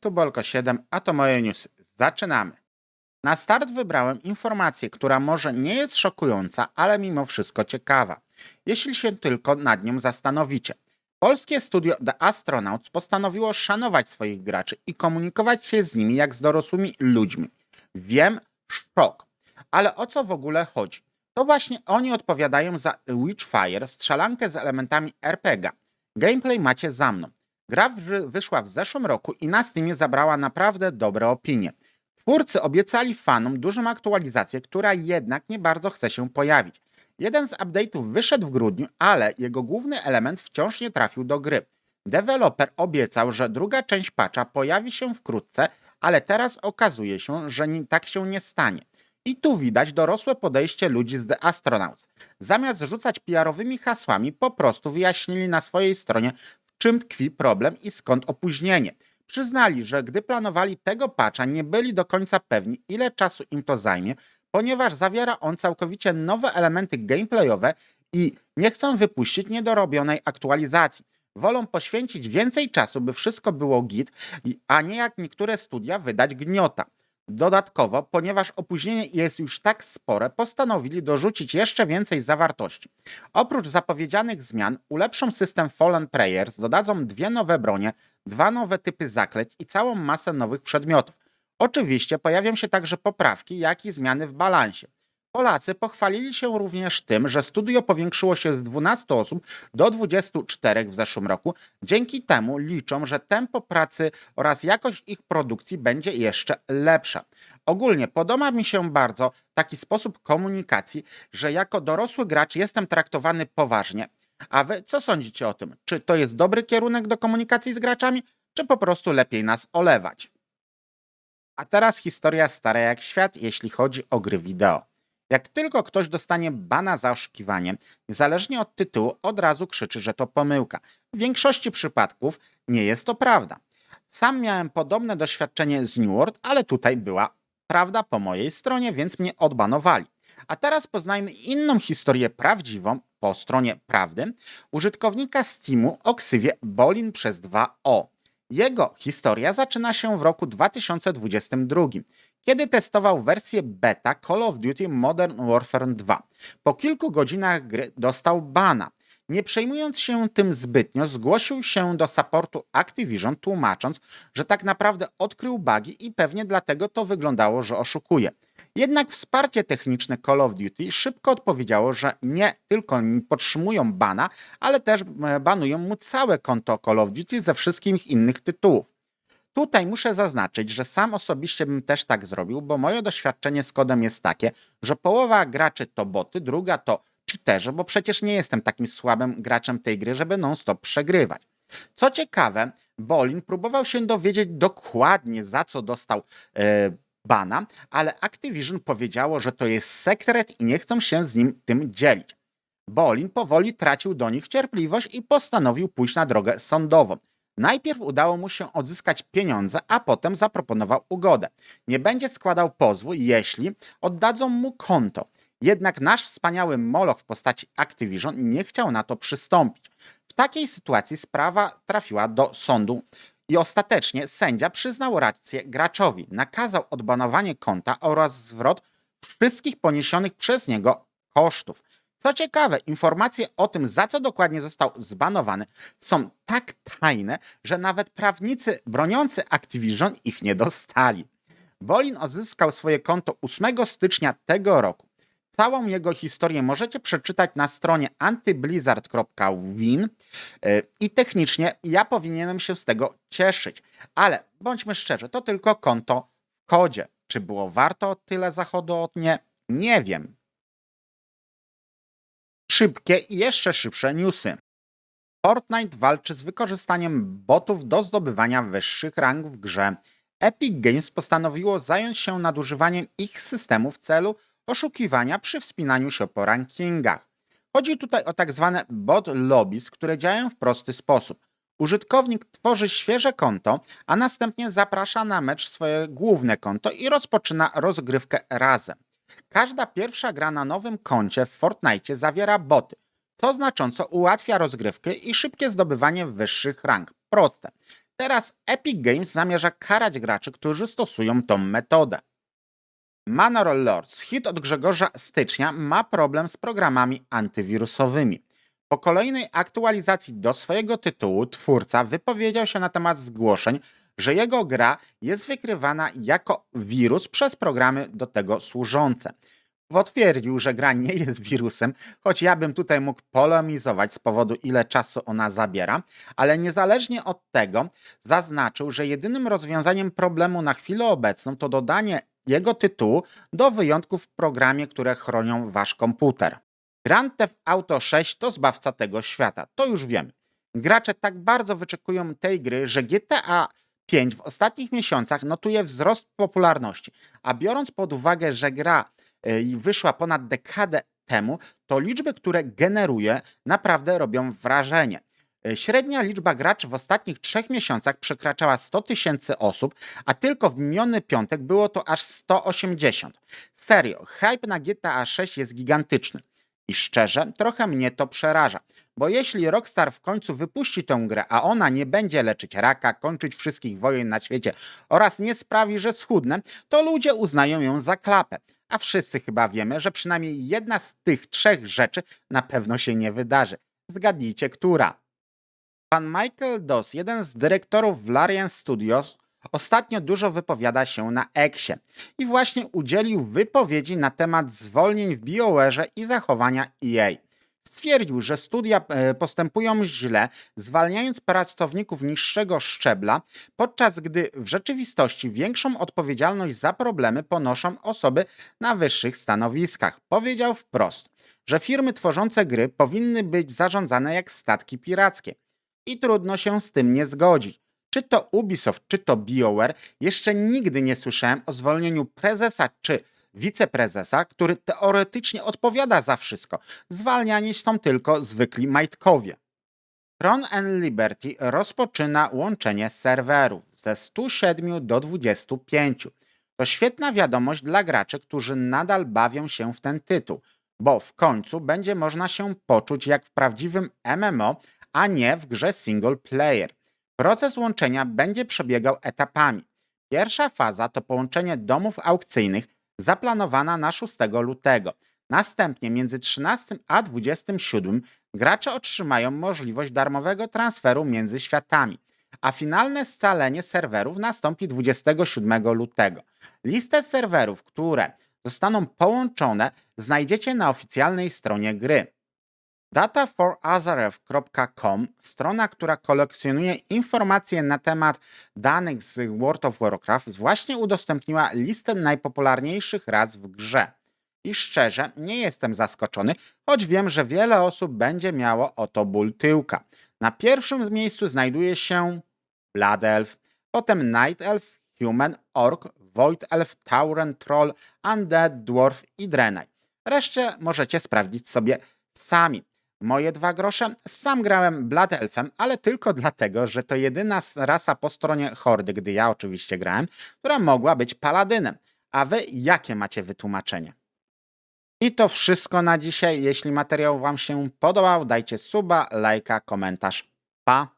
Tu Bolko 7, a to moje newsy. Zaczynamy. Na start wybrałem informację, która może nie jest szokująca, ale mimo wszystko ciekawa. Jeśli się tylko nad nią zastanowicie. Polskie studio The Astronauts postanowiło szanować swoich graczy i komunikować się z nimi jak z dorosłymi ludźmi. Wiem, szok. Ale o co w ogóle chodzi? To właśnie oni odpowiadają za Witchfire, strzelankę z elementami RPG. Gameplay macie za mną. Gra wyszła w zeszłym roku i na Steamie zabrała naprawdę dobre opinie. Twórcy obiecali fanom dużą aktualizację, która jednak nie bardzo chce się pojawić. Jeden z update'ów wyszedł w grudniu, ale jego główny element wciąż nie trafił do gry. Deweloper obiecał, że druga część patcha pojawi się wkrótce, ale teraz okazuje się, że tak się nie stanie. I tu widać dorosłe podejście ludzi z The Astronauts. Zamiast rzucać PR-owymi hasłami, po prostu wyjaśnili na swojej stronie, czym tkwi problem i skąd opóźnienie. Przyznali, że gdy planowali tego patcha, nie byli do końca pewni, ile czasu im to zajmie, ponieważ zawiera on całkowicie nowe elementy gameplayowe i nie chcą wypuścić niedorobionej aktualizacji. Wolą poświęcić więcej czasu, by wszystko było git, a nie jak niektóre studia wydać gniota. Dodatkowo, ponieważ opóźnienie jest już tak spore, postanowili dorzucić jeszcze więcej zawartości. Oprócz zapowiedzianych zmian, ulepszą system Fallen Prayers, dodadzą dwie nowe bronie, dwa nowe typy zakleć i całą masę nowych przedmiotów. Oczywiście pojawią się także poprawki, jak i zmiany w balansie. Polacy pochwalili się również tym, że studio powiększyło się z 12 osób do 24 w zeszłym roku. Dzięki temu liczą, że tempo pracy oraz jakość ich produkcji będzie jeszcze lepsza. Ogólnie podoba mi się bardzo taki sposób komunikacji, że jako dorosły gracz jestem traktowany poważnie. A wy co sądzicie o tym? Czy to jest dobry kierunek do komunikacji z graczami, czy po prostu lepiej nas olewać? A teraz historia stara jak świat, jeśli chodzi o gry wideo. Jak tylko ktoś dostanie bana za oszukiwanie, niezależnie od tytułu, od razu krzyczy, że to pomyłka. W większości przypadków nie jest to prawda. Sam miałem podobne doświadczenie z New World, ale tutaj była prawda po mojej stronie, więc mnie odbanowali. A teraz poznajmy inną historię prawdziwą po stronie prawdy użytkownika Steamu o ksywie Bolin przez 2O. Jego historia zaczyna się w roku 2022, kiedy testował wersję beta Call of Duty Modern Warfare 2. Po kilku godzinach gry dostał bana. Nie przejmując się tym zbytnio, zgłosił się do supportu Activision, tłumacząc, że tak naprawdę odkrył bugi i pewnie dlatego to wyglądało, że oszukuje. Jednak wsparcie techniczne Call of Duty szybko odpowiedziało, że nie tylko podtrzymują bana, ale też e, banują mu całe konto Call of Duty ze wszystkich innych tytułów. Tutaj muszę zaznaczyć, że sam osobiście bym też tak zrobił, bo moje doświadczenie z kodem jest takie, że połowa graczy to boty, druga to cheaterzy, bo przecież nie jestem takim słabym graczem tej gry, żeby non-stop przegrywać. Co ciekawe, Bolin próbował się dowiedzieć dokładnie za co dostał e, bana, ale Activision powiedziało, że to jest sekret i nie chcą się z nim tym dzielić. Bolin powoli tracił do nich cierpliwość i postanowił pójść na drogę sądową. Najpierw udało mu się odzyskać pieniądze, a potem zaproponował ugodę. Nie będzie składał pozwu, jeśli oddadzą mu konto. Jednak nasz wspaniały moloch w postaci Activision nie chciał na to przystąpić. W takiej sytuacji sprawa trafiła do sądu i ostatecznie sędzia przyznał rację graczowi, nakazał odbanowanie konta oraz zwrot wszystkich poniesionych przez niego kosztów. Co ciekawe, informacje o tym, za co dokładnie został zbanowany, są tak tajne, że nawet prawnicy broniący Activision ich nie dostali. Bolin odzyskał swoje konto 8 stycznia tego roku. Całą jego historię możecie przeczytać na stronie antyblizzard.win yy, i technicznie ja powinienem się z tego cieszyć. Ale bądźmy szczerzy, to tylko konto w kodzie. Czy było warto tyle zachodu od nie? Nie wiem. Szybkie i jeszcze szybsze newsy. Fortnite walczy z wykorzystaniem botów do zdobywania wyższych rang w grze. Epic Games postanowiło zająć się nadużywaniem ich systemu w celu oszukiwania przy wspinaniu się po rankingach. Chodzi tutaj o tak zwane bot lobbies, które działają w prosty sposób. Użytkownik tworzy świeże konto, a następnie zaprasza na mecz swoje główne konto i rozpoczyna rozgrywkę razem. Każda pierwsza gra na nowym koncie w Fortnite zawiera boty, co znacząco ułatwia rozgrywkę i szybkie zdobywanie wyższych rank. Proste. Teraz Epic Games zamierza karać graczy, którzy stosują tą metodę. Manor Lords, hit od Grzegorza Stycznia, ma problem z programami antywirusowymi. Po kolejnej aktualizacji do swojego tytułu twórca wypowiedział się na temat zgłoszeń, że jego gra jest wykrywana jako wirus przez programy do tego służące. Potwierdził, że gra nie jest wirusem, choć ja bym tutaj mógł polemizować z powodu ile czasu ona zabiera, ale niezależnie od tego zaznaczył, że jedynym rozwiązaniem problemu na chwilę obecną to dodanie jego tytułu do wyjątków w programie, które chronią wasz komputer. Grand Theft Auto 6 to zbawca tego świata, to już wiemy. Gracze tak bardzo wyczekują tej gry, że GTA 5 w ostatnich miesiącach notuje wzrost popularności, a biorąc pod uwagę, że gra y, wyszła ponad dekadę temu, to liczby, które generuje, naprawdę robią wrażenie. Y, Średnia liczba graczy w ostatnich trzech miesiącach przekraczała 100 tysięcy osób, a tylko w miniony piątek było to aż 180. Serio, hype na GTA 6 jest gigantyczny. I szczerze, trochę mnie to przeraża, bo jeśli Rockstar w końcu wypuści tę grę, a ona nie będzie leczyć raka, kończyć wszystkich wojen na świecie oraz nie sprawi, że schudnę, to ludzie uznają ją za klapę. A wszyscy chyba wiemy, że przynajmniej jedna z tych trzech rzeczy na pewno się nie wydarzy. Zgadnijcie, która. Pan Michael Doss, jeden z dyrektorów Larian Studios, ostatnio dużo wypowiada się na Eksie i właśnie udzielił wypowiedzi na temat zwolnień w BioWare i zachowania EA. Stwierdził, że studia e, postępują źle, zwalniając pracowników niższego szczebla, podczas gdy w rzeczywistości większą odpowiedzialność za problemy ponoszą osoby na wyższych stanowiskach. Powiedział wprost, że firmy tworzące gry powinny być zarządzane jak statki pirackie. I trudno się z tym nie zgodzić. Czy to Ubisoft, czy to BioWare, jeszcze nigdy nie słyszałem o zwolnieniu prezesa czy wiceprezesa, który teoretycznie odpowiada za wszystko. Zwalniani są tylko zwykli majtkowie. Tron and Liberty rozpoczyna łączenie serwerów ze 107 do 25. To świetna wiadomość dla graczy, którzy nadal bawią się w ten tytuł, bo w końcu będzie można się poczuć jak w prawdziwym MMO, a nie w grze single player. Proces łączenia będzie przebiegał etapami. Pierwsza faza to połączenie domów aukcyjnych zaplanowana na 6 lutego. Następnie między 13 a 27 gracze otrzymają możliwość darmowego transferu między światami, a finalne scalenie serwerów nastąpi 27 lutego. Listę serwerów, które zostaną połączone, znajdziecie na oficjalnej stronie gry. Dataforazarev.com, strona, która kolekcjonuje informacje na temat danych z World of Warcraft, właśnie udostępniła listę najpopularniejszych ras w grze. I szczerze, nie jestem zaskoczony, choć wiem, że wiele osób będzie miało o to ból tyłka. Na pierwszym miejscu znajduje się Blood Elf, potem Night Elf, Human, Orc, Void Elf, Tauren, Troll, Undead, Dwarf i Draenei. Resztę możecie sprawdzić sobie sami. Moje dwa grosze? Sam grałem Blood Elfem, ale tylko dlatego, że to jedyna rasa po stronie Hordy, gdy ja oczywiście grałem, która mogła być paladynem. A wy jakie macie wytłumaczenie? I to wszystko na dzisiaj. Jeśli materiał Wam się podobał, dajcie suba, lajka, komentarz. Pa!